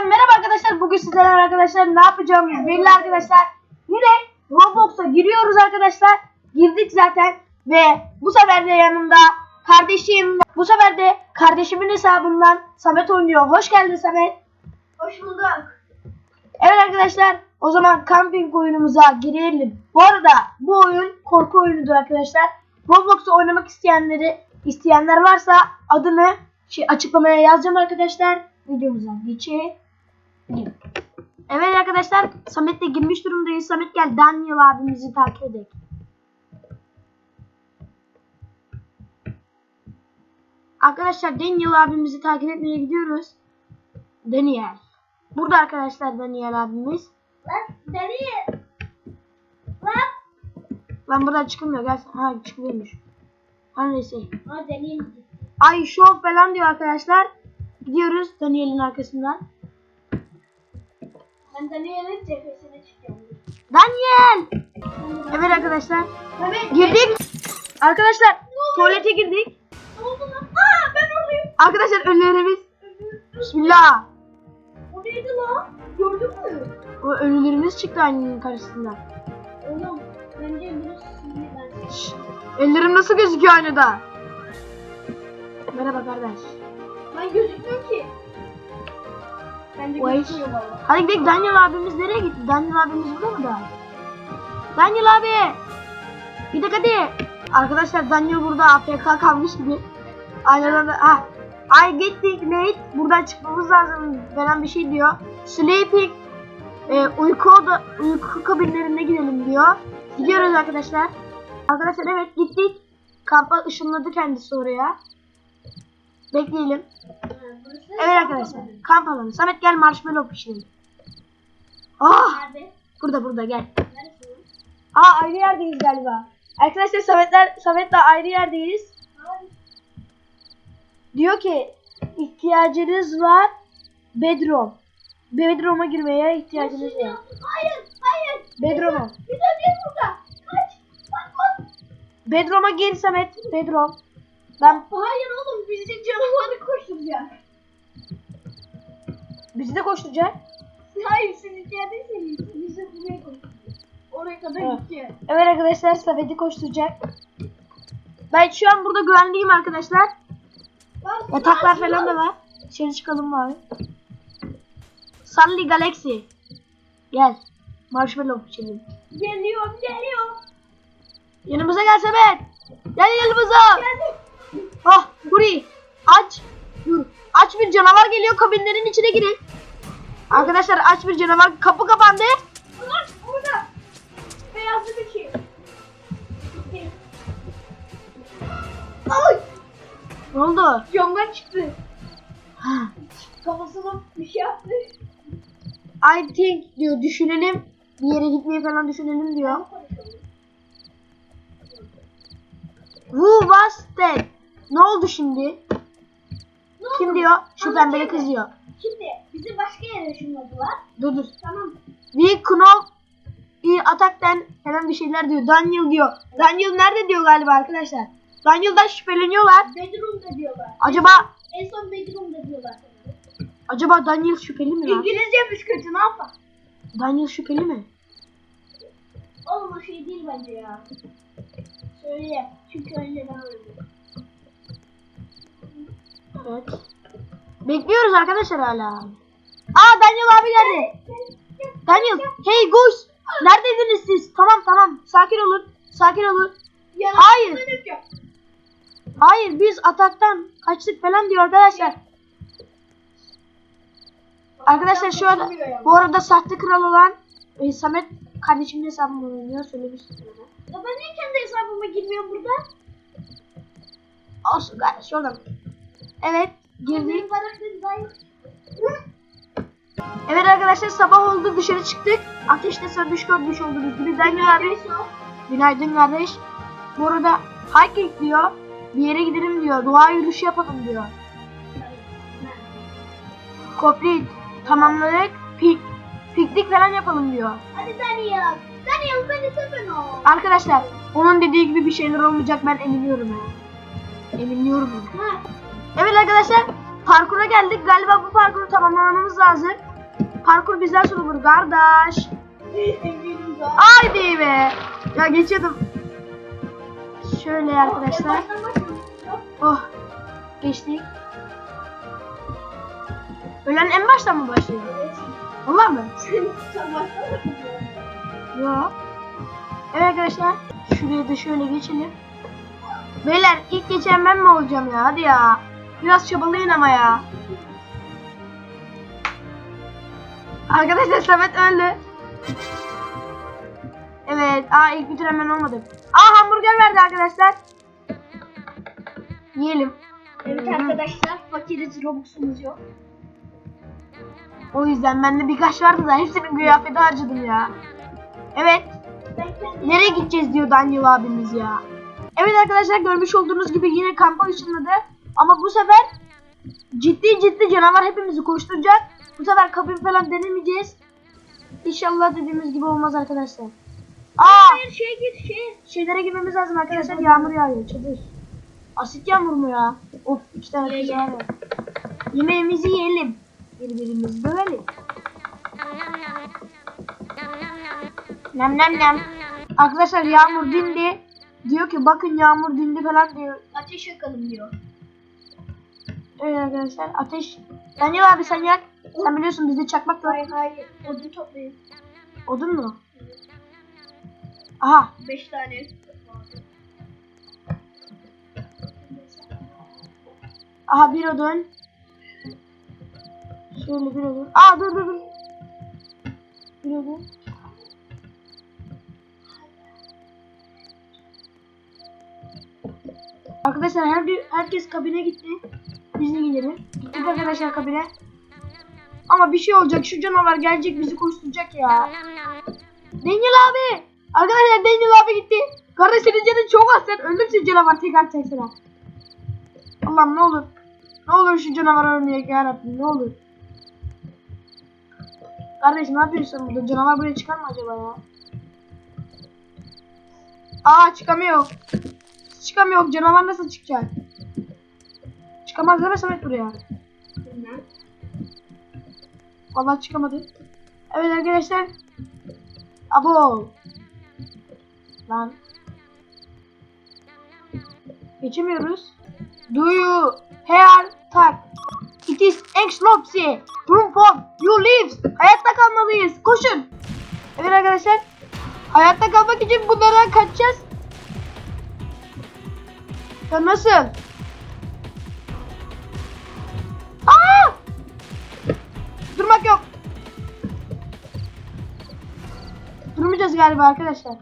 Tekrardan merhaba arkadaşlar. Bugün sizlerle arkadaşlar ne yapacağımız belli arkadaşlar. Yine Roblox'a giriyoruz arkadaşlar. Girdik zaten ve bu sefer de yanımda kardeşim. Bu sefer de kardeşimin hesabından Samet oynuyor. Hoş geldin Samet. Hoş bulduk. Evet arkadaşlar o zaman camping oyunumuza girelim. Bu arada bu oyun korku oyunudur arkadaşlar. Roblox'u oynamak isteyenleri isteyenler varsa adını şey, açıklamaya yazacağım arkadaşlar. Videomuza geçelim. Evet arkadaşlar Samet'le girmiş durumdayız. Samet gel Daniel abimizi takip edelim. Arkadaşlar Daniel abimizi takip etmeye gidiyoruz. Daniel. Burada arkadaşlar Daniel abimiz. Lan deli. Lan. Lan buradan çıkılmıyor. Gel. Ha çıkılıyormuş. Her neyse. Ha deli. Ay şov falan diyor arkadaşlar. Gidiyoruz Daniel'in arkasından. Ben Daniel'in cephesine çıkıyorum. Daniel! Evet arkadaşlar. Evet. Girdik. Arkadaşlar tuvalete girdik. Ne oldu lan? Aa ben oradayım. Arkadaşlar ölülerimiz. Bismillah. O neydi lan? Gördün mü? O ölülerimiz çıktı aynanın karşısında. Oğlum bence biraz sinirli ben. Şşş, Ellerim nasıl gözüküyor aynada? Merhaba kardeş. Ben gözükmüyor ki. Bence gözükmüyor valla. Hadi gidelim Daniel abimiz nereye gitti? Daniel abimiz burada mı da? Daniel abi! Bir dakika hadi. Arkadaşlar Daniel burada AFK kalmış gibi. Aynen. Ah. I getting late. Buradan çıkmamız lazım falan bir şey diyor. Sleeping. E, uyku oda, uyku kabinlerine gidelim diyor. Gidiyoruz arkadaşlar. Arkadaşlar evet gittik. Kampa ışınladı kendisi oraya. Bekleyelim. Evet arkadaşlar. Kamp alanı. Samet gel marshmallow pişirelim. Ah! Nerede? Burada burada gel. Neresi? Aa ayrı yerdeyiz galiba. Arkadaşlar Sametler Samet'le ayrı yerdeyiz. Hayır. Diyor ki ihtiyacınız var bedroom. Bedroom'a girmeye ihtiyacınız var. Hayır. Hayır. Bedroom'a. Bir de değil burada. Kaç. Bak bak. Bedroom'a gir Samet. Bedroom. Ben Hayır oğlum bizi canavarı koşturacak. Bizi de koşturacak. Hayır siz içerideyseniz bizi buraya koşturacak. Oraya kadar Evet. gideceğiz. Evet arkadaşlar Samet'i koşturacak. Ben şu an burada güvenliyim arkadaşlar. Bak, Yataklar bak, falan da var. Dışarı çıkalım bari. Sunny Galaxy. Gel. Marshmallow pişirelim. Geliyorum geliyorum. Yanımıza gel Samet. Gel yanımıza. Geldim. Ah Huri. Aç. Aç bir canavar geliyor kabinlerin içine girin. Arkadaşlar aç bir canavar. Kapı kapandı. Ulan burada. Beyazlı bir şey. Ay. Ne oldu? Camdan çıktı. Kafasına bir şey yaptı. I think diyor düşünelim. Bir yere gitmeyi falan düşünelim diyor. Who was that? Ne oldu şimdi? Kim diyor? Şu Anlatayım pembeli kız diyor. Şimdi bizi başka yere ışınladılar. Dur dur. Tamam. We know i ataktan hemen bir şeyler diyor. Daniel diyor. Daniel nerede diyor galiba arkadaşlar. Daniel'dan şüpheleniyorlar. Bedroom'da diyorlar. Acaba En son bedroom'da diyorlar. acaba Daniel şüpheli mi lan? İngilizcemiz kötü ne yapalım? Daniel şüpheli mi? Oğlum o şey değil bence ya. Söyle. Çünkü önceden öldü. Evet. Bekliyoruz arkadaşlar hala. Aa Daniel abi geldi. Daniel, hey Goose. Neredeydiniz siz? Tamam tamam. Sakin olun. Sakin olun. Hayır. Hayır biz ataktan kaçtık falan diyor arkadaşlar. Arkadaşlar şu arada bu arada sahte kral olan e, Samet kardeşimin hesabını oynuyor söylemiştim. Ya ben niye kendi hesabıma girmiyorum burada? Olsun kardeş oradan. Evet girdik. Evet arkadaşlar sabah oldu dışarı çıktık. Ateşte sönmüş görmüş olduğunuz gibi. Daniel abi günaydın kardeş. Bu arada hiking diyor. Bir yere gidelim diyor. Doğa yürüyüşü yapalım diyor. Complete tamamladık. Pik piknik falan yapalım diyor. Hadi Daniel. Daniel beni seven ol. Arkadaşlar onun dediği gibi bir şeyler olmayacak ben eminiyorum ya. Eminiyorum. Ha. Evet arkadaşlar parkura geldik. Galiba bu parkuru tamamlamamız lazım. Parkur bizden sorulur kardeş. Haydi be. Ya geçiyordum. Şöyle arkadaşlar. Oh. Geçtik. Ölen en baştan mı başlıyor? Evet. Mı? Yok. Evet arkadaşlar. Şuraya da şöyle geçelim. Beyler ilk geçen ben mi olacağım ya? Hadi ya. Biraz çabalayın ama ya. Arkadaşlar Samet öldü. Evet. Aa ilk bitiren ben olmadım. Aa hamburger verdi arkadaşlar. Yiyelim. Evet arkadaşlar fakiriz Robux'umuz yok. O yüzden bende birkaç vardı da hepsini kıyafete harcadım ya. Evet. Nereye gideceğiz diyor Daniel abimiz ya. Evet arkadaşlar görmüş olduğunuz gibi yine kampa ışınladı. Ama bu sefer ciddi ciddi canavar hepimizi koşturacak. Bu sefer kabin falan denemeyeceğiz. İnşallah dediğimiz gibi olmaz arkadaşlar. Aa! Hayır şey git şey. Şeylere girmemiz lazım arkadaşlar. Yağmur yağıyor. Çadır. Asit yağmur mu ya? Of iki tane Ye, var. Yemeğimizi yiyelim. Birbirimizi dövelim. Nem nem nem. Arkadaşlar yağmur dindi. Diyor ki bakın yağmur dindi falan diyor. Ateş yakalım diyor. Evet arkadaşlar ateş. Daniel abi sen yak. Sen biliyorsun bizde çakmak var. Hayır hayır. Odun toplayın. Odun mu? Aha 5 tane. Aha bir odun. Şöyle bir odun. Aa dur dur dur. Bir odun. Arkadaşlar her herkes kabine gitti. De gidelim. Gittik arkadaşlar kabine. Ama bir şey olacak. Şu canavar gelecek bizi koşturacak ya. Daniel abi. Arkadaşlar Daniel abi gitti. Kardeş senin canın çok az. Sen ölürsün canavar tek atacak sana. Allah'ım ne olur. Ne olur şu canavar ölmeyecek ya Rabbim ne olur. Kardeş ne yapıyorsun burada? Canavar buraya çıkar mı acaba ya? Aa çıkamıyor. Çıkamıyor. Canavar nasıl çıkacak? Çıkamaz mi Samet buraya? Bilmem. Vallahi çıkamadı. Evet arkadaşlar. Abo. Lan. Geçemiyoruz. Do you hear tak? It is exlopsy. Proof of you lives. Hayatta kalmalıyız. Koşun. Evet arkadaşlar. Hayatta kalmak için bunlardan kaçacağız. Ya nasıl? Galiba arkadaşlar.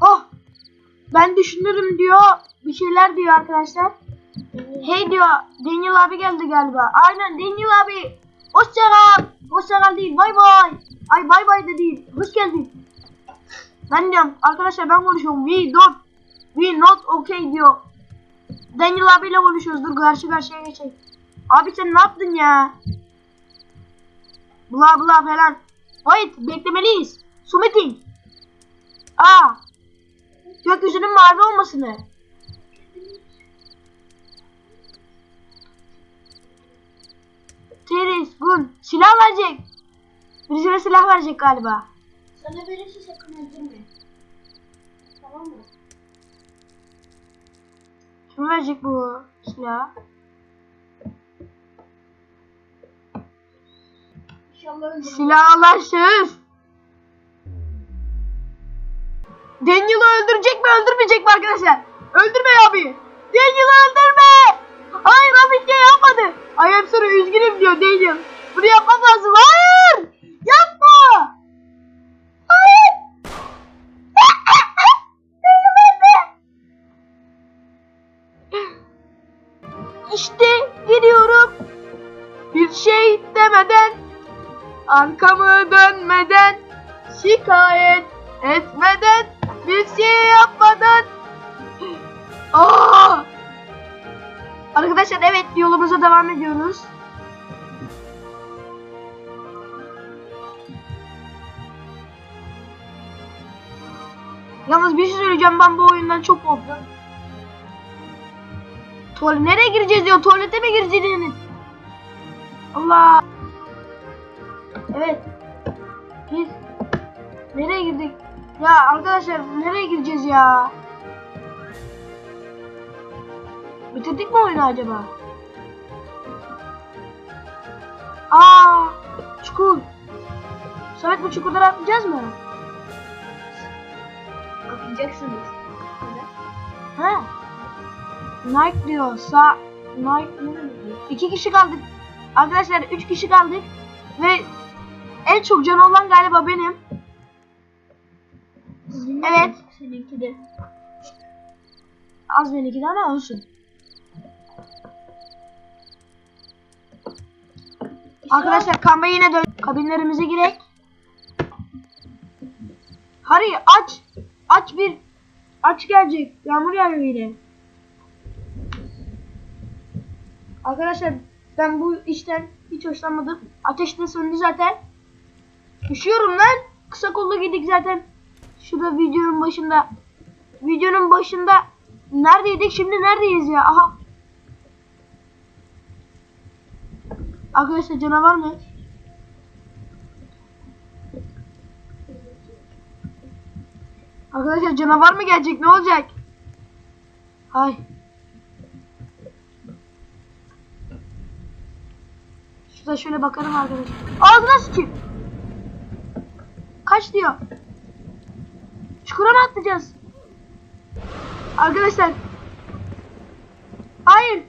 Oh! Ben düşünürüm diyor. Bir şeyler diyor arkadaşlar. Hey diyor. Daniel abi geldi galiba. Aynen Daniel abi. Hoşça kal. Hoşça kal değil. Bay bay. Ay bay bay de değil. Hoş geldin. Ben diyorum arkadaşlar ben konuşuyorum. We don't. We not okay diyor. Daniel abiyle konuşuyoruz. Dur karşı karşıya geçelim. Abi sen ne yaptın ya? Bla bla falan. Wait beklemeliyiz. Submitting. Aa. Gökyüzünün mavi olmasını. Teris, gun. Silah verecek. Birisine silah verecek galiba. Sana verirse sakın öldürme. Tamam mı? Kim verecek bu silah? İnşallah öldürme. Silahlaşız. Daniel'ı öldürecek mi öldürmeyecek mi arkadaşlar? Öldürme abi. Daniel'ı öldürme. Hayır abi şey yapmadı. I am sorry üzgünüm diyor Daniel. Bunu yapmam lazım. Hayır. Yapma. Hayır. İşte gidiyorum. Bir şey demeden Arkamı dönmeden Şikayet etmeden Bir şey yapmadan Aa! Arkadaşlar evet yolumuza devam ediyoruz. Yalnız bir şey söyleyeceğim ben bu oyundan çok korktum. Tuvalet nereye gireceğiz diyor. Tuvalete mi gireceğiz? Allah. Evet. Biz nereye girdik? Ya arkadaşlar nereye gireceğiz ya? Bitirdik mi oyunu acaba? Aa, çukur. Samet bu çukurları atlayacağız mı? Atlayacaksınız. He. Nike diyor. Sa Nike ne? İki kişi kaldık. Arkadaşlar üç kişi kaldık. Ve en çok canı olan galiba benim. Evet. Seninki de. Az benimki de ama olsun. Arkadaşlar kamera yine dön. Kabinlerimize girek. Hadi aç. Aç bir. Aç gelecek. Yağmur yağıyor yine. Arkadaşlar ben bu işten hiç hoşlanmadım. Ateş de söndü zaten. Üşüyorum lan. Kısa kollu giydik zaten. Şurada videonun başında. Videonun başında neredeydik şimdi neredeyiz ya? Aha. Arkadaşlar canavar mı? Arkadaşlar canavar mı gelecek? Ne olacak? Hay. Şurada şöyle bakalım arkadaşlar. Ağzına sıçayım. Kaç diyor? Çukura mı atlayacağız? Arkadaşlar. Hayır.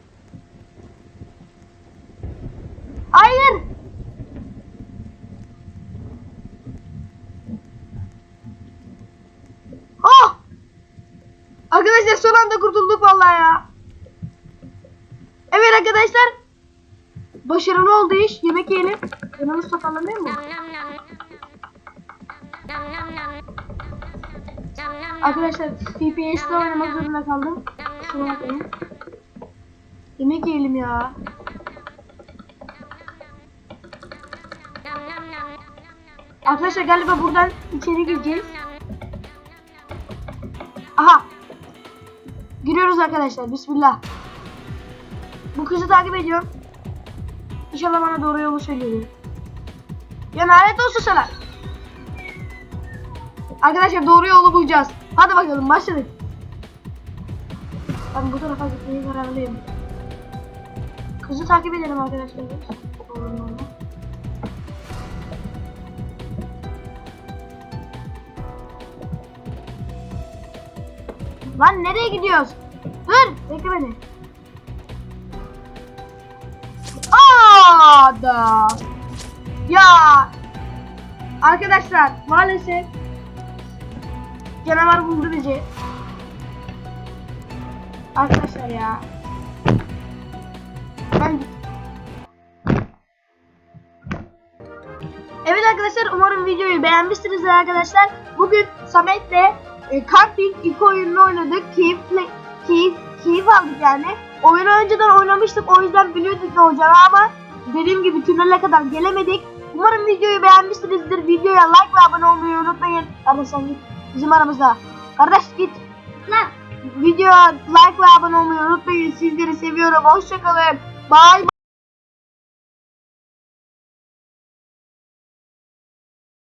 Hayır. Oh! Arkadaşlar son anda kurtulduk vallahi ya. Evet arkadaşlar. Başarılı oldu iş. Yemek yiyelim. Yanımız toparlanıyor mu? Arkadaşlar TPS'de oynamak zorunda kaldım. Kusura bakmayın. Yemek yiyelim ya. Arkadaşlar galiba buradan içeri gireceğiz. Aha. Giriyoruz arkadaşlar. Bismillah. Bu kızı takip ediyorum. İnşallah bana doğru yolu söylüyor. Ya lanet olsun sana. Arkadaşlar doğru yolu bulacağız. Hadi bakalım başladık. Ben bu tarafa gitmeye kararlıyım. Kızı takip edelim arkadaşlar. Yolda. Lan nereye gidiyoruz? Dur bekle beni. Aa da. Ya arkadaşlar maalesef canavar buldu bizi. Arkadaşlar ya. Ben Evet arkadaşlar umarım videoyu beğenmişsinizdir arkadaşlar. Bugün Samet'le e, Camping ilk oyununu oynadık. Keyifle, keyif, keyif aldık yani. Oyunu önceden oynamıştık o yüzden biliyorduk ne olacağını ama dediğim gibi tünele kadar gelemedik. Umarım videoyu beğenmişsinizdir. Videoya like ve abone olmayı unutmayın. Kardeş sen. Bizim aramızda. Kardeş git. Lan. Videoya like ve abone olmayı unutmayın. Sizleri seviyorum. Hoşçakalın. Bye.